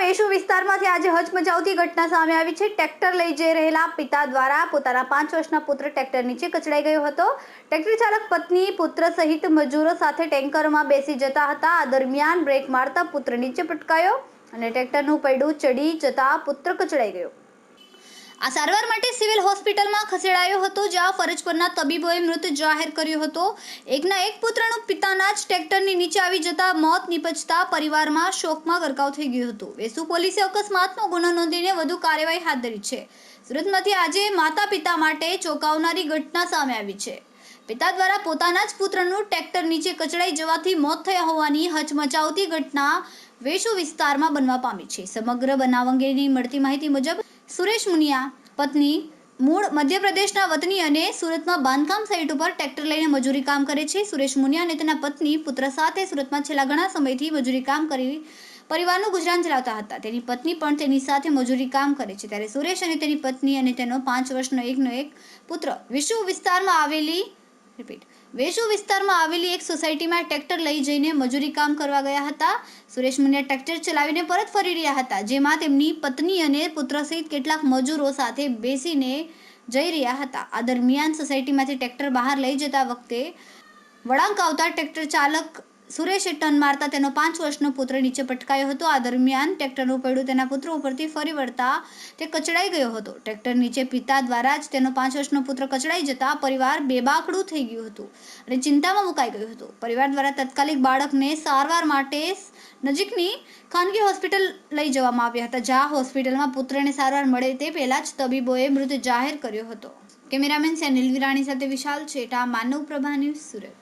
વેશુ વિસ્તારમાંથી આજે હચમચાવતી ઘટના સામે આવી છે. ટ્રેક્ટર લઈ જઈ રહેલા પિતા દ્વારા પોતાના પાંચ વર્ષના પુત્ર ટ્રેક્ટર નીચે કચડાઈ ગયો હતો. ટ્રેક્ટર ચાલક પત્ની, પુત્ર સહિત મજૂરો સાથે ટેન્કરમાં બેસી જતા હતા. આ દરમિયાન બ્રેક મારતા પુત્ર નીચે પટકાયો અને ટ્રેક્ટરનું પૈડું ચડી જતા પુત્ર કચડાઈ ગયો. આ સારવાર માટે સિવિલ હોસ્પિટલમાં ખસેડાયો હતો, જ્યાં ફરજ પરના તબીબોએ મૃત જાહેર કર્યો હતો. એકના એક પુત્રનું પિતાના જ ટ્રેક્ટરની નીચે આવી જતા મોત નીપજતા પરિવારમાં શોકમાં ગરકાવ થઈ ગયું હતું. વેસુ પોલીસે અકસ્માતનો ગુનો નોંધીને વધુ કાર્યવાહી હાથ ધરી છે. સુરતમાંથી આજે માતા પિતા માટે ચોંકાવનારી ઘટના સામે આવી છે. પિતા દ્વારા પોતાના જ પુત્રનું ટ્રેક્ટર નીચે કચડાઈ જવાથી મોત થયા હોવાની હચમચાવતી ઘટના વેશુ વિસ્તારમાં બનવા પામી છે. સમગ્ર બનાવ અંગેની મળતી માહિતી મુજબ, સુરેશ મુનિયા, પત્ની, મૂળ મધ્યપ્રદેશના વતની અને સુરતમાં બાંધકામ સાઇટ ઉપર ટ્રેક્ટર લઈને મજૂરી કામ કરે છે. સુરેશ મુનિયા અને તેના પત્ની, પુત્ર સાથે સુરતમાં છેલ્લા ઘણા સમયથી મજૂરી કામ કરી પરિવારનું ગુજરાન ચલાવતા હતા. તેની પત્ની પણ તેની સાથે મજૂરી કામ કરે છે. ત્યારે સુરેશ અને તેની પત્ની અને તેનો પાંચ વર્ષનો એકનો એક પુત્ર વિશ્વ વિસ્તારમાં આવેલી રિપીટ. વેસુ વિસ્તારમાં આવેલી એક સોસાયટીમાં ટ્રેક્ટર લઈ જઈને મજૂરી કામ કરવા ગયા હતા. સુરેશ મુનિયા ટ્રેક્ટર ચલાવીને પરત ફરી રહ્યા હતા, જેમાં તેમની પત્ની અને પુત્ર સહિત કેટલાક મજૂરો સાથે બેસીને જઈ રહ્યા હતા. આ દરમિયાન સોસાયટીમાંથી ટ્રેક્ટર બહાર લઈ જતા વખતે વળાંક આવતા ટ્રેક્ટર ચાલક સુરેશે ટન મારતા તેનો પાંચ વર્ષનો પુત્ર નીચે પટકાયો હતો. આ દરમિયાન ટ્રેક્ટરનું પડ્યું તેના પુત્ર ઉપરથી ફરી વળતા તે કચડાઈ ગયો હતો. ટ્રેક્ટર નીચે પિતા દ્વારા જ તેનો પાંચ વર્ષનો પુત્ર કચડાઈ જતા પરિવાર બેબાકડું થઈ ગયું હતું અને ચિંતામાં મુકાઈ ગયું હતું. પરિવાર દ્વારા તાત્કાલિક બાળકને સારવાર માટે નજીકની ખાનગી હોસ્પિટલ લઈ જવામાં આવ્યા હતા, જ્યાં હોસ્પિટલમાં પુત્રને સારવાર મળે તે પહેલા જ તબીબોએ મૃત જાહેર કર્યો હતો. કેમેરામેન સેનિલ વિરાણી સાથે વિશાલ છેટા, માનવ પ્રભા ન્યૂઝ સુરત.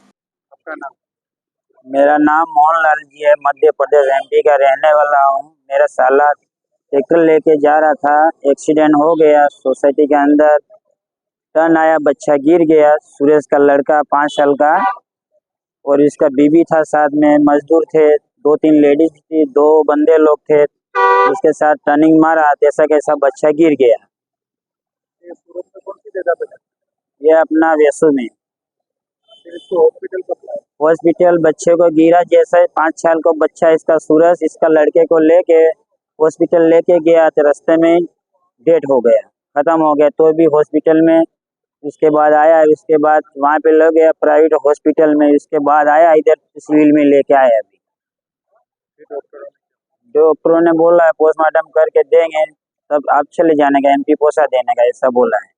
नाम मेरा नाम मोहनलाल जी है मध्य प्रदेश एमपी का रहने वाला हूँ। मेरा साला ट्रैक्टर लेके जा रहा था एक्सीडेंट हो गया सोसाइटी के अंदर टर्न आया बच्चा गिर गया सुरेश का लड़का पाँच साल का और इसका बीबी था साथ में मजदूर थे दो तीन लेडीज़ थी दो बंदे लोग थे उसके साथ टर्निंग मारा जैसा कैसा बच्चा गिर गया। ये अपना वेसु में। हॉस्पिटल हॉस्पिटल बच्चे को गिरा जैसे पाँच साल को बच्चा इसका सूरज, इसका लड़के को लेके हॉस्पिटल लेके गया तो रास्ते में डेट हो गया, खत्म हो गया। तो भी हॉस्पिटल में, उसके बाद आया, उसके बाद वहाँ पे लग गया प्राइवेट हॉस्पिटल में, उसके बाद आया, इधर सिविल में लेके आया अभी। डॉक्टरों ने डॉक्टरों ने बोला है पोस्टमार्टम करके देंगे, तब आप चले जाने का एमपी पोसा देने का, ऐसा बोला है।